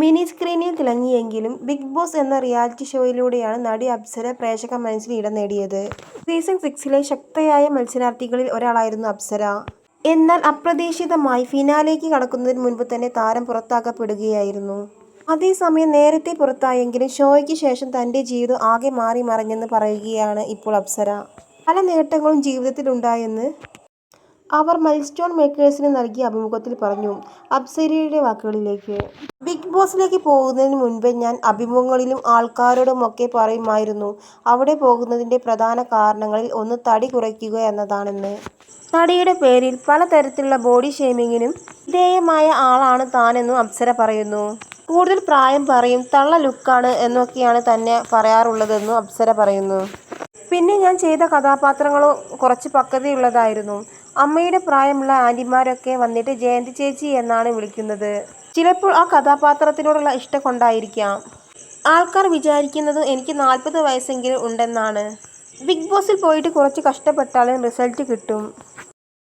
Mini സ്ക്രീനിൽ തിളങ്ങിയെങ്കിലും Bigg Boss എന്ന റിയാലിറ്റി ഷോയിലൂടെയാണ് നടി അപ്സര പ്രേക്ഷക മനസ്സിൽ ഇടം നേടിയത്. സീസൺ സിക്സിലെ ശക്തയായ മത്സരാർത്ഥികളിൽ ഒരാളായിരുന്നു അപ്സര. എന്നാൽ അപ്രതീക്ഷിതമായി ഫിനാലേക്ക് കടക്കുന്നതിന് മുൻപ് തന്നെ താരം പുറത്താക്കപ്പെടുകയായിരുന്നു. അതേസമയം നേരത്തെ പുറത്തായെങ്കിലും ഷോയ്ക്ക് ശേഷം തന്റെ ജീവിതം ആകെ മാറി മറിഞ്ഞെന്ന് പറയുകയാണ് ഇപ്പോൾ അപ്സര. പല നേട്ടങ്ങളും ജീവിതത്തിലുണ്ടായെന്ന് അവർ മൈൽസ്റ്റോൺ മേക്കേഴ്സിന് നൽകിയ അഭിമുഖത്തിൽ പറഞ്ഞു. അപ്സരയുടെ വാക്കുകളിലേക്ക്. ബിഗ് ബോസിലേക്ക് പോകുന്നതിന് മുൻപേ ഞാൻ അഭിമുഖങ്ങളിലും ആൾക്കാരോടുമൊക്കെ പറയുമായിരുന്നു അവിടെ പോകുന്നതിന്റെ പ്രധാന കാരണങ്ങളിൽ ഒന്ന് തടി കുറയ്ക്കുക എന്നതാണെന്ന്. തടിയുടെ പേരിൽ പലതരത്തിലുള്ള ബോഡി ഷേമിങ്ങിനും വിധേയമായ ആളാണ് താനെന്നും അപ്സര പറയുന്നു. കൂടുതൽ പ്രായം പറയും തള്ള ലുക്കാണ് എന്നൊക്കെയാണ് തന്നെ പറയാറുള്ളതെന്നും അപ്സര പറയുന്നു. പിന്നെ ഞാൻ ചെയ്ത കഥാപാത്രങ്ങളും കുറച്ച് പക്വതയുള്ളതായിരുന്നു. അമ്മയുടെ പ്രായമുള്ള ആന്റിമാരൊക്കെ വന്നിട്ട് ജയന്തി ചേച്ചി എന്നാണ് വിളിക്കുന്നത്. ചിലപ്പോൾ ആ കഥാപാത്രത്തിനോടുള്ള ഇഷ്ടം കൊണ്ടായിരിക്കാം. ആൾക്കാർ വിചാരിക്കുന്നത് എനിക്ക് നാൽപ്പത് വയസ്സെങ്കിലും ഉണ്ടെന്നാണ്. ബിഗ് ബോസിൽ പോയിട്ട് കുറച്ച് കഷ്ടപ്പെട്ടാലും റിസൾട്ട് കിട്ടും.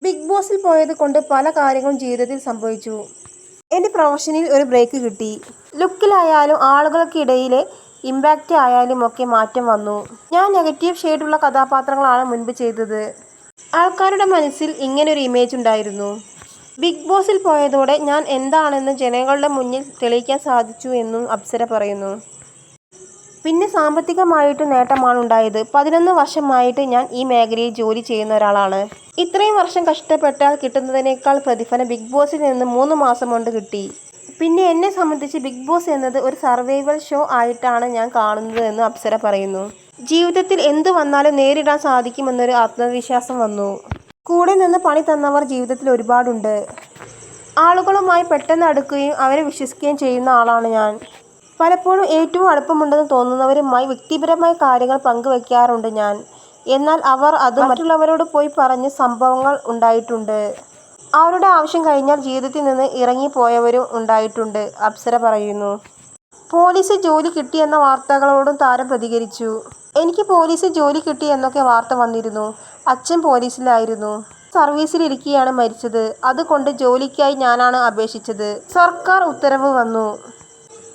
ബിഗ് ബോസിൽ പോയത് കൊണ്ട് പല കാര്യങ്ങളും ജീവിതത്തിൽ സംഭവിച്ചു. എന്റെ പ്രൊഫഷനിൽ ഒരു ബ്രേക്ക് കിട്ടി. ലുക്കിലായാലും ആളുകൾക്കിടയിലെ ആയാലും ഒക്കെ മാറ്റം വന്നു. ഞാൻ നെഗറ്റീവ് ഷെയ്ഡുള്ള കഥാപാത്രങ്ങളാണ് മുൻപ് ചെയ്തത്. ആൾക്കാരുടെ മനസ്സിൽ ഇങ്ങനൊരു ഇമേജ് ഉണ്ടായിരുന്നു ബിഗ് ബോസിൽ പോയതോടെ ഞാൻ എന്താണെന്ന് ജനങ്ങളുടെ മുന്നിൽ തെളിയിക്കാൻ സാധിച്ചു എന്നും അപ്സര പറയുന്നു. പിന്നെ സാമ്പത്തികമായിട്ട് നേട്ടമാണ് ഉണ്ടായത് പതിനൊന്ന് വർഷമായിട്ട് ഞാൻ ഈ മേഖലയിൽ ജോലി ചെയ്യുന്ന ഒരാളാണ് ഇത്രയും വർഷം കഷ്ടപ്പെട്ടാൽ കിട്ടുന്നതിനേക്കാൾ പ്രതിഫലം ബിഗ് ബോസിൽ നിന്ന് മൂന്ന് മാസം കൊണ്ട് കിട്ടി. പിന്നെ എന്നെ സംബന്ധിച്ച് ബിഗ് ബോസ് എന്നത് ഒരു സർവൈവൽ ഷോ ആയിട്ടാണ് ഞാൻ കാണുന്നത് എന്നും അപ്സര പറയുന്നു. ജീവിതത്തിൽ എന്ത് വന്നാലും നേരിടാൻ സാധിക്കുമെന്നൊരു ആത്മവിശ്വാസം വന്നു. കൂടെ നിന്ന് പണി തന്നവർ ജീവിതത്തിൽ ഒരുപാടുണ്ട്. ആളുകളുമായി പെട്ടെന്ന് അടുക്കുകയും അവരെ വിശ്വസിക്കുകയും ചെയ്യുന്ന ആളാണ് ഞാൻ. പലപ്പോഴും ഏറ്റവും അടുപ്പമുണ്ടെന്ന് തോന്നുന്നവരുമായി വ്യക്തിപരമായ കാര്യങ്ങൾ പങ്കുവെക്കാറുണ്ട് ഞാൻ. എന്നാൽ അവർ അത് മറ്റുള്ളവരോട് പോയി പറഞ്ഞ് സംഭവങ്ങൾ ഉണ്ടായിട്ടുണ്ട്. അവരുടെ ആവശ്യം കഴിഞ്ഞാൽ ജീവിതത്തിൽ നിന്ന് ഇറങ്ങിപ്പോയവരും ഉണ്ടായിട്ടുണ്ട് അപ്സര പറയുന്നു. പോലീസ് ജോലി കിട്ടിയെന്ന വാർത്തകളോടും താരം പ്രതികരിച്ചു. എനിക്ക് പോലീസിൽ ജോലി കിട്ടി എന്നൊക്കെ വാർത്ത വന്നിരുന്നു. അച്ഛൻ പോലീസിലായിരുന്നു. സർവീസിലിരിക്കുകയാണ് മരിച്ചത്. അതുകൊണ്ട് ജോലിക്കായി ഞാനാണ് അപേക്ഷിച്ചത്. സർക്കാർ ഉത്തരവ് വന്നു.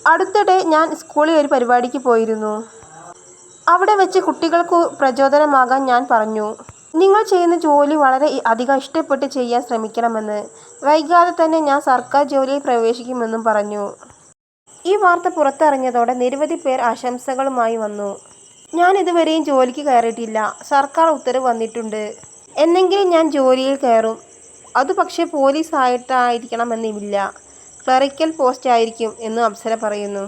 അടുത്തിടെ ഞാൻ സ്കൂളിൽ ഒരു പരിപാടിക്ക് പോയിരുന്നു. അവിടെ വെച്ച് കുട്ടികൾക്ക് പ്രചോദനമാകാൻ ഞാൻ പറഞ്ഞു. നിങ്ങൾ ചെയ്യുന്ന ജോലി വളരെ അധികം ഇഷ്ടപ്പെട്ട് ചെയ്യാൻ ശ്രമിക്കണമെന്ന്. വൈകാതെ തന്നെ ഞാൻ സർക്കാർ ജോലിയിൽ പ്രവേശിക്കുമെന്നും പറഞ്ഞു. ഈ വാർത്ത പുറത്തറിഞ്ഞതോടെ നിരവധി പേർ ആശംസകളുമായി വന്നു. ഞാൻ ഇതുവരെയും ജോലിക്ക് കയറിയിട്ടില്ല. സർക്കാർ ഉത്തരവ് വന്നിട്ടുണ്ട്. എന്നെങ്കിലും ഞാൻ ജോലിയിൽ കയറും. അത് പക്ഷേ പോലീസ് ആയിട്ടായിരിക്കണമെന്നില്ല. ക്ലറിക്കൽ പോസ്റ്റ് ആയിരിക്കും എന്നും അപ്സര പറയുന്നു.